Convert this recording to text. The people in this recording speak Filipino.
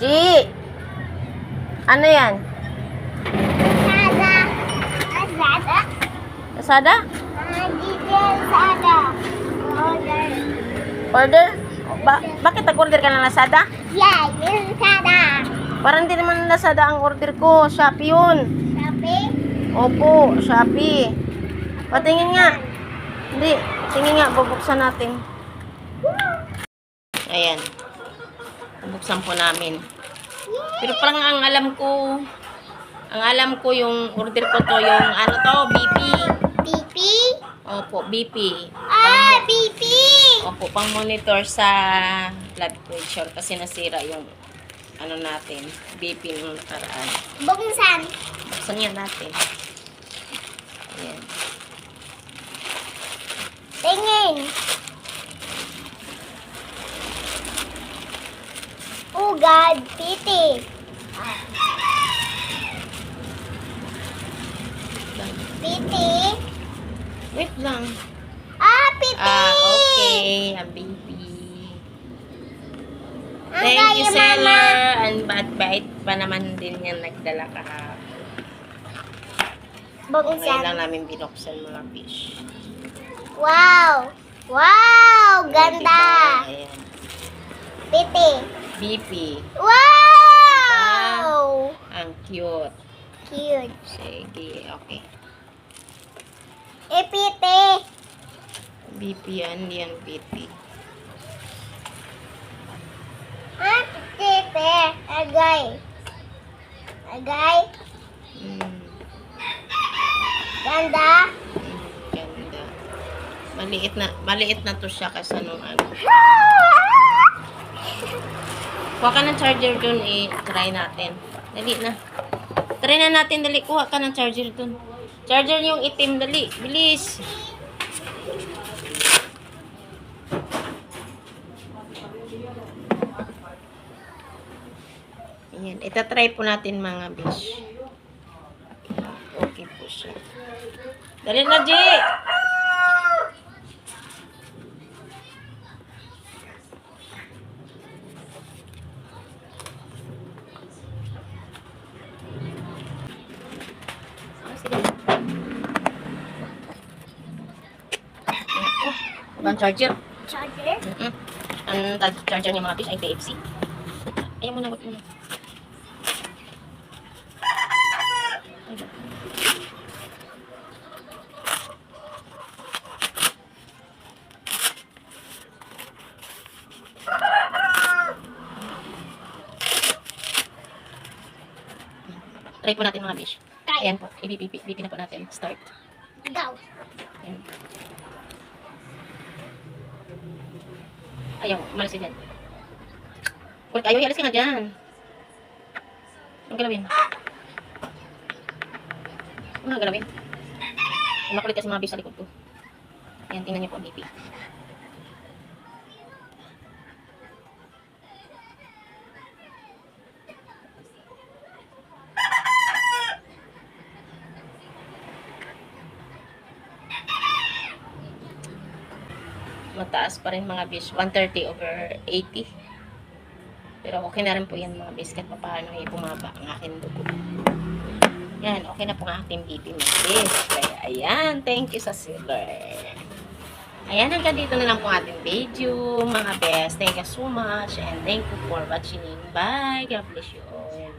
G! Ano yan? Lazada? Ah, dito sada. Order. Ba bakit nag-order ka ng Lazada? Yeah, sada. Parang hindi naman Lazada ang order ko. Shopee yun. Sabi? Opo, Shopee. Patingin nga. Hindi, tingin nga. Bubuksan natin. Ayan. Bubuksan po namin. Pero parang ang alam ko, ang alam ko yung order ko to, yung ano to, BP. BP? Opo, BP. Ah, BP! Opo, pang monitor sa blood pressure kasi nasira yung ano natin, BP nung nakaraan. Buksan. Buksan nga natin. Ayan. Tingin. Ugad, piti. Piti. Wait lang. Ah, piti! Ah, okay. Ang BP. Ang Thank you, kaya, seller. And bad bait pa naman din yan nagdala ka. Mama. Ngayon lang Buksan. namin binuksan mga fish. Wow! Wow! Ganda! Ayan. Piti. BP. Wow! Ang cute. Cute. Sige, okay. Eh, piti. BP yan, hindi yan PT. Ah, piti. Agay. Agay. Mm, Ganda. ganda. Maliit na, maliit na to siya kasi nung ano. Kuha ka ng charger dun, eh, try natin. Dali na. Try na natin, dali. Kuha ka ng charger dun. Charger yung itim, dali. Bilis. Ayan. Itatry po natin mga bish. Okay po siya. Dali na, G! Oh, ang charger. Charger? Mm-mm. Ang charger niya mga fish ay TFC. Ayaw mo na, wag mo na. Try po natin mga fish. Try. Ayan po, i-BP na po natin. Start. Go. Ayan. Ayaw, umalis ka dyan. Kung ayaw, ialis ka nga dyan. Anong galawin? Ano nga galawin? Makulit kasi mga bis sa likod ko. Ayan, tingnan niyo po ang BP. Mataas pa rin mga bis. 130 over 80 pero okay na rin po yan mga bis kahit paano ay bumaba ang aking dugo. Yan okay na po ang ating BP mga bis. Kaya ayan thank you sa silver. Ayan hanggang dito na lang po ating video mga best. Thank you so much and thank you for watching. Bye. God bless you all